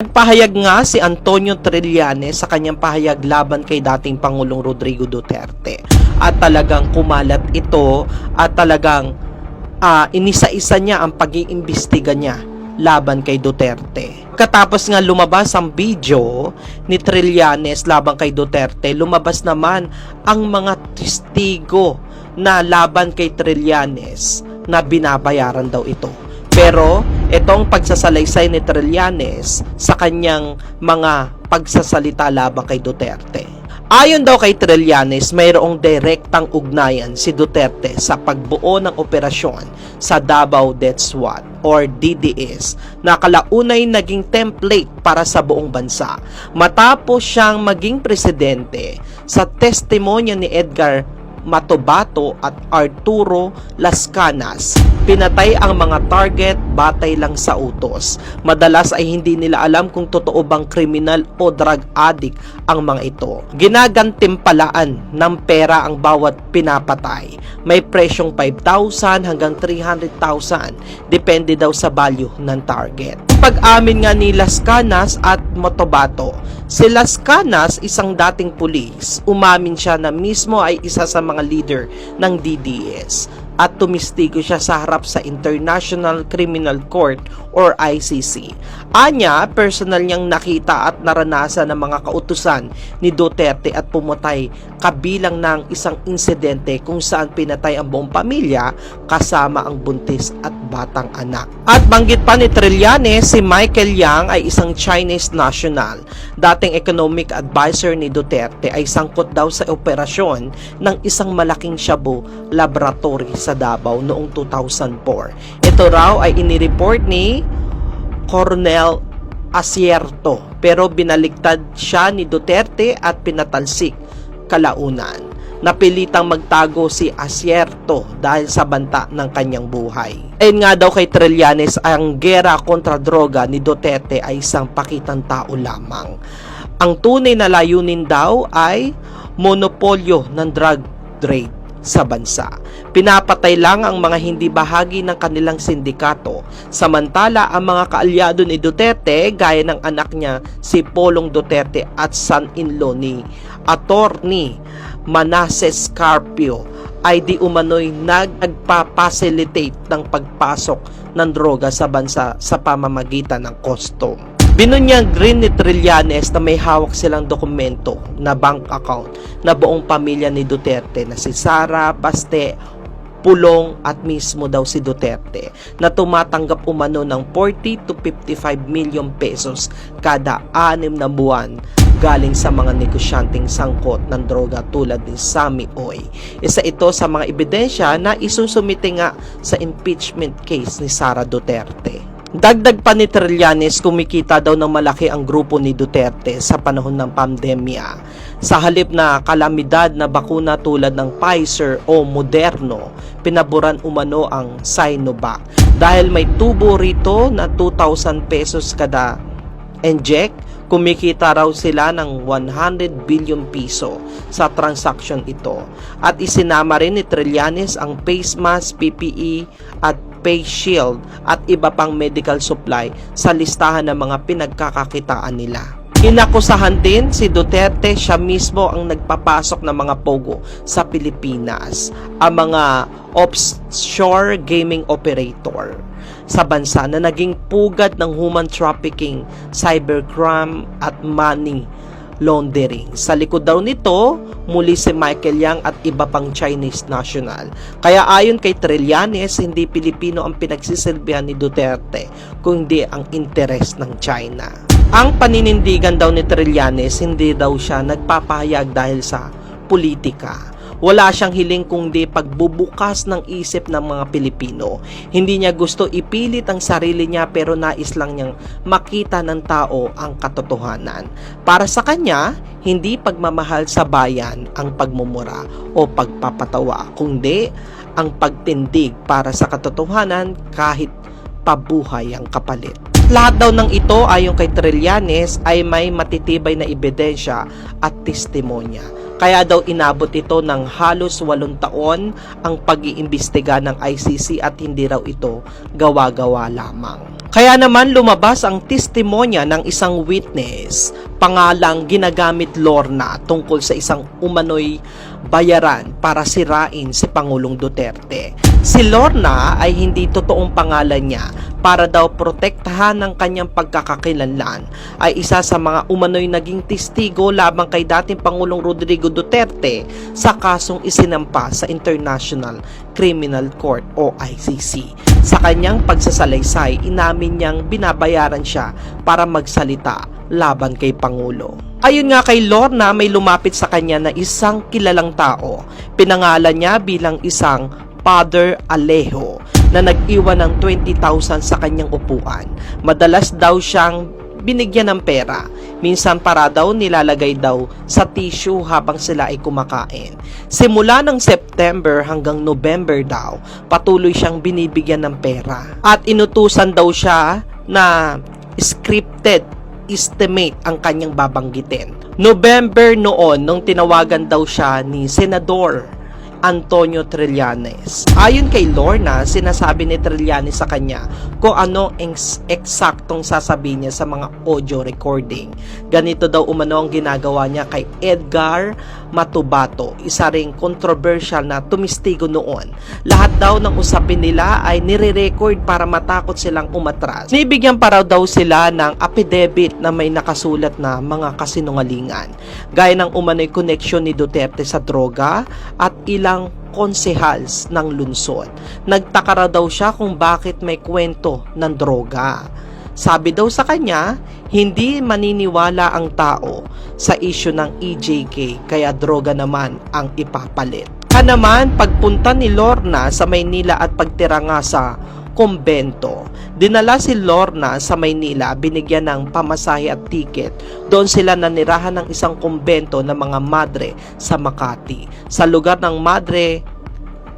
Nagpahayag nga si Antonio Trillanes sa kanyang pahayag laban kay dating Pangulong Rodrigo Duterte. At talagang kumalat ito at talagang ah, inisa-isa niya ang pag-iimbestiga niya laban kay Duterte. Katapos nga lumabas ang video ni Trillanes laban kay Duterte, lumabas naman ang mga testigo na laban kay Trillanes na binabayaran daw ito. Pero itong pagsasalaysay ni Trillanes sa kanyang mga pagsasalita laban kay Duterte. Ayon daw kay Trillanes, mayroong direktang ugnayan si Duterte sa pagbuo ng operasyon sa Davao Death Squad or DDS na kalaunay naging template para sa buong bansa. Matapos siyang maging presidente sa testimonya ni Edgar Matobato at Arturo Las Canas. Pinatay ang mga target batay lang sa utos. Madalas ay hindi nila alam kung totoo bang kriminal o drug addict ang mga ito. Ginagantimpalaan ng pera ang bawat pinapatay. May presyong 5,000 hanggang 300,000 depende daw sa value ng target. Pag-amin nga ni Las Canas at Motobato, si Las Canas, isang dating pulis, umamin siya na mismo ay isa sa mga leader ng DDS at tumistigo siya sa harap sa International Criminal Court or ICC. Anya, personal niyang nakita at naranasan ng mga kautusan ni Duterte at pumatay kabilang ng isang insidente kung saan pinatay ang buong pamilya kasama ang buntis at batang anak. At banggit pa ni Trillanes, si Michael Yang ay isang Chinese national. Dating economic advisor ni Duterte ay sangkot daw sa operasyon ng isang malaking shabu laboratory sa Davao noong 2004. Ito raw ay inireport ni Cornel Asierto pero binaliktad siya ni Duterte at pinatalsik kalaunan. Napilitang magtago si Asierto dahil sa banta ng kanyang buhay. Ayun nga daw kay Trillanes, ang gera kontra droga ni Duterte ay isang pakitang tao lamang. Ang tunay na layunin daw ay monopolyo ng drug trade sa bansa. Pinapatay lang ang mga hindi bahagi ng kanilang sindikato. Samantala, ang mga kaalyado ni Duterte, gaya ng anak niya si Polong Duterte at son-in-law ni Attorney Manases Carpio, ay di umano'y nagpapacilitate ng pagpasok ng droga sa bansa sa pamamagitan ng custom. Binunyang green ni Trillanes na may hawak silang dokumento na bank account na buong pamilya ni Duterte na si Sara, Baste, Pulong at mismo daw si Duterte na tumatanggap umano ng 40 to 55 million pesos kada anim na buwan galing sa mga negosyanteng sangkot ng droga tulad ni Sammy Oy. Isa ito sa mga ebidensya na isusumite nga sa impeachment case ni Sara Duterte. Dagdag pa ni Trillanes, kumikita daw ng malaki ang grupo ni Duterte sa panahon ng pandemya. Sa halip na kalamidad na bakuna tulad ng Pfizer o Moderno, pinaboran umano ang Sinovac. Dahil may tubo rito na 2,000 pesos kada inject, kumikita raw sila ng 100 billion piso sa transaction ito. At isinama rin ni Trillanes ang face mask, PPE at face shield at iba pang medical supply sa listahan ng mga pinagkakakitaan nila. Inakusahan din si Duterte siya mismo ang nagpapasok ng mga pogo sa Pilipinas, ang mga offshore gaming operator sa bansa na naging pugad ng human trafficking, cybercrime at money laundering. Sa likod daw nito, muli si Michael Yang at iba pang Chinese national. Kaya ayon kay Trillanes, hindi Pilipino ang pinagsisilbihan ni Duterte, kundi ang interes ng China. Ang paninindigan daw ni Trillanes, hindi daw siya nagpapahayag dahil sa politika. Wala siyang hiling kundi pagbubukas ng isip ng mga Pilipino. Hindi niya gusto ipilit ang sarili niya pero nais lang niyang makita ng tao ang katotohanan. Para sa kanya, hindi pagmamahal sa bayan ang pagmumura o pagpapatawa, kundi ang pagtindig para sa katotohanan kahit pabuhay ang kapalit. Lahat daw ng ito ayon kay Trillanes ay may matitibay na ebidensya at testimonya. Kaya daw inabot ito ng halos walong taon ang pag-iimbestiga ng ICC at hindi raw ito gawa-gawa lamang. Kaya naman lumabas ang testimonya ng isang witness pangalang ginagamit Lorna tungkol sa isang umano'y bayaran para sirain si Pangulong Duterte. Si Lorna ay hindi totoong pangalan niya para daw protektahan ng kanyang pagkakakilanlan ay isa sa mga umano'y naging testigo labang kay dating Pangulong Rodrigo Duterte sa kasong isinampa sa International Criminal Court o ICC. Sa kanyang pagsasalaysay, inamin niyang binabayaran siya para magsalita laban kay Pangulo. Ayon nga kay Lorna, may lumapit sa kanya na isang kilalang tao. Pinangalan niya bilang isang Father Alejo na nag-iwan ng 20,000 sa kanyang upuan. Madalas daw siyang binigyan ng pera. Minsan para daw nilalagay daw sa tissue habang sila ay kumakain. Simula ng September hanggang November daw, patuloy siyang binibigyan ng pera. At inutusan daw siya na scripted estimate ang kanyang babanggitin. November noon, nung tinawagan daw siya ni Senador Antonio Trillanes. Ayon kay Lorna, sinasabi ni Trillanes sa kanya kung ano eksaktong sasabihin niya sa mga audio recording. Ganito daw umano ang ginagawa niya kay Edgar Matubato, isa ring controversial na tumistigo noon. Lahat daw ng usapin nila ay nire-record para matakot silang umatras. Nibigyan pa raw daw sila ng affidavit na may nakasulat na mga kasinungalingan. Gaya ng umano'y connection ni Duterte sa droga at ilang konsehals ng lungsod. Nagtaka raw daw siya kung bakit may kwento ng droga. Sabi daw sa kanya, hindi maniniwala ang tao sa issue ng EJK kaya droga naman ang ipapalit. Kaya naman, pagpunta ni Lorna sa Maynila at pagtira nga sa kumbento, dinala si Lorna sa Maynila, binigyan ng pamasahe at ticket. Doon sila nanirahan ng isang kumbento ng mga madre sa Makati. Sa lugar ng madre,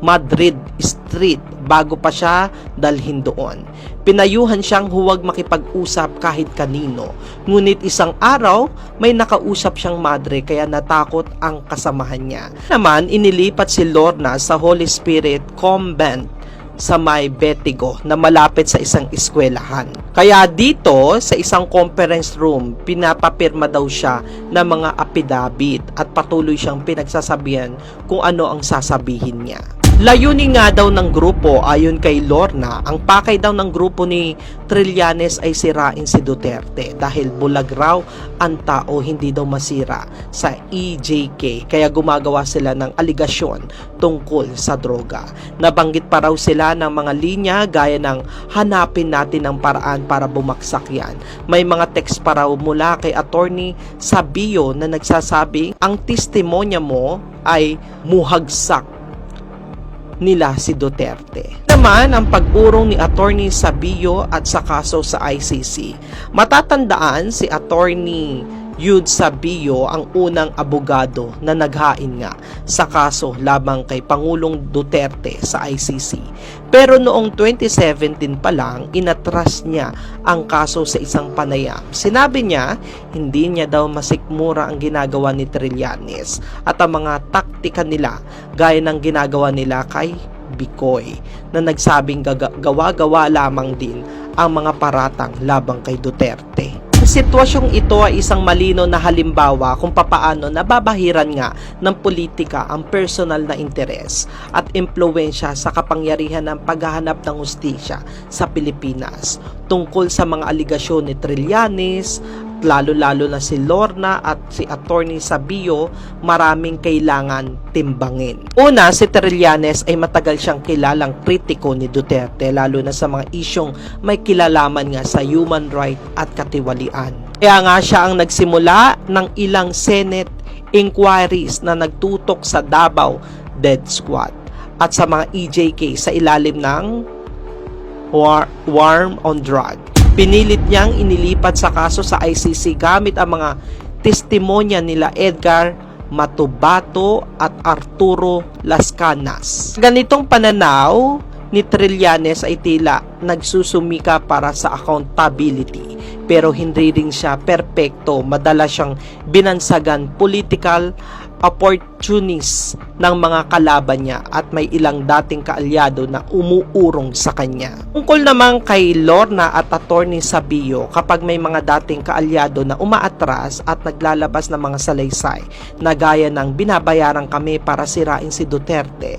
Madrid Street bago pa siya dalhin doon. Pinayuhan siyang huwag makipag-usap kahit kanino. Ngunit isang araw, may nakausap siyang madre kaya natakot ang kasamahan niya. Naman, inilipat si Lorna sa Holy Spirit Convent sa may Betigo na malapit sa isang eskwelahan. Kaya dito, sa isang conference room, pinapapirma daw siya ng mga apidabit at patuloy siyang pinagsasabihan kung ano ang sasabihin niya. Layunin nga daw ng grupo ayon kay Lorna, ang pakay daw ng grupo ni Trillanes ay sirain si Duterte dahil bulag raw ang tao hindi daw masira sa EJK kaya gumagawa sila ng aligasyon tungkol sa droga. Nabanggit pa raw sila ng mga linya gaya ng hanapin natin ang paraan para bumaksak yan. May mga text pa raw mula kay attorney Sabio na nagsasabing ang testimonya mo ay muhagsak nila si Duterte. Naman ang pag-urong ni Attorney Sabio at sa kaso sa ICC. Matatandaan si Attorney Yud Sabio ang unang abogado na naghain nga sa kaso labang kay Pangulong Duterte sa ICC. Pero noong 2017 pa lang, inatras niya ang kaso sa isang panayam. Sinabi niya, hindi niya daw masikmura ang ginagawa ni Trillanes at ang mga taktika nila gaya ng ginagawa nila kay Bikoy na nagsabing gawa-gawa lamang din ang mga paratang labang kay Duterte. Ang sitwasyong ito ay isang malino na halimbawa kung papaano nababahiran nga ng politika ang personal na interes at impluensya sa kapangyarihan ng paghahanap ng hustisya sa Pilipinas tungkol sa mga aligasyon ni Trillanes lalo-lalo na si Lorna at si Attorney Sabio, maraming kailangan timbangin. Una, si Trillanes ay matagal siyang kilalang kritiko ni Duterte, lalo na sa mga isyong may kilalaman nga sa human right at katiwalian. Kaya nga siya ang nagsimula ng ilang Senate inquiries na nagtutok sa Davao Dead Squad at sa mga EJK sa ilalim ng war, Warm on Drug. Pinilit niyang inilipat sa kaso sa ICC gamit ang mga testimonya nila Edgar Matubato at Arturo Las Canas. Ganitong pananaw ni Trillanes ay tila nagsusumika para sa accountability pero hindi rin siya perpekto. Madalas siyang binansagan political opportunists ng mga kalaban niya at may ilang dating kaalyado na umuurong sa kanya. Tungkol naman kay Lorna at Attorney Sabio, kapag may mga dating kaalyado na umaatras at naglalabas ng mga salaysay na gaya ng binabayaran kami para sirain si Duterte,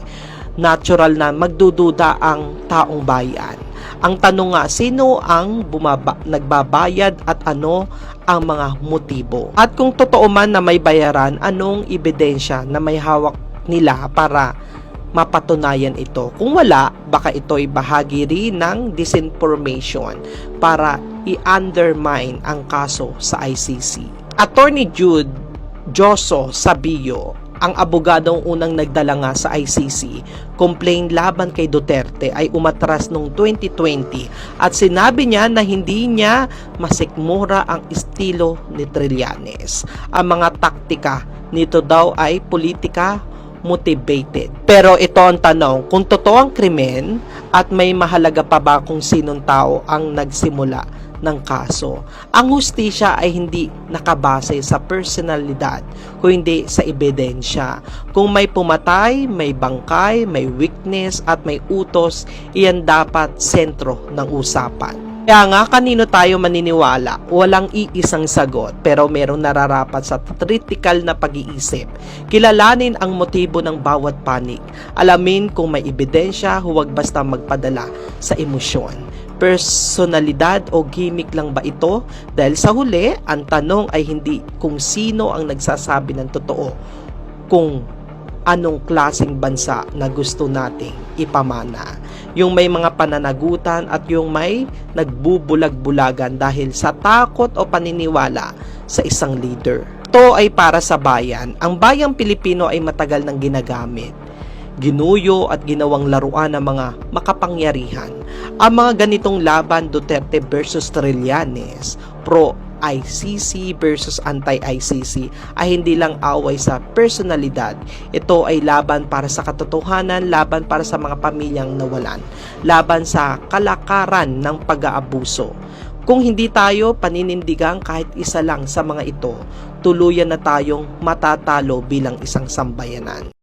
natural na magdududa ang taong bayan. Ang tanong nga, sino ang bumaba, nagbabayad at ano ang mga motibo? At kung totoo man na may bayaran, anong ebidensya na may hawak nila para mapatunayan ito? Kung wala, baka ito'y bahagi rin ng disinformation para i-undermine ang kaso sa ICC. Attorney Jude Joso Sabio ang abogadong unang nagdala nga sa ICC, complain laban kay Duterte ay umatras noong 2020 at sinabi niya na hindi niya masikmura ang estilo ni Trillanes. Ang mga taktika nito daw ay politika motivated. Pero ito ang tanong, kung totoo ang krimen at may mahalaga pa ba kung sinong tao ang nagsimula ng kaso. Ang hustisya ay hindi nakabase sa personalidad, kundi sa ebidensya. Kung may pumatay, may bangkay, may weakness at may utos, iyan dapat sentro ng usapan. Kaya nga, kanino tayo maniniwala? Walang iisang sagot, pero merong nararapat sa critical na pag-iisip. Kilalanin ang motibo ng bawat panig. Alamin kung may ebidensya, huwag basta magpadala sa emosyon. Personalidad o gimmick lang ba ito? Dahil sa huli, ang tanong ay hindi kung sino ang nagsasabi ng totoo, kung anong klasing bansa na gusto nating ipamana. Yung may mga pananagutan at yung may nagbubulag-bulagan dahil sa takot o paniniwala sa isang leader. Ito ay para sa bayan. Ang bayang Pilipino ay matagal nang ginagamit ginuyo at ginawang laruan ng mga makapangyarihan. Ang mga ganitong laban Duterte versus Trillanes, pro ICC versus anti-ICC ay hindi lang away sa personalidad. Ito ay laban para sa katotohanan, laban para sa mga pamilyang nawalan, laban sa kalakaran ng pag-aabuso. Kung hindi tayo paninindigan kahit isa lang sa mga ito, tuluyan na tayong matatalo bilang isang sambayanan.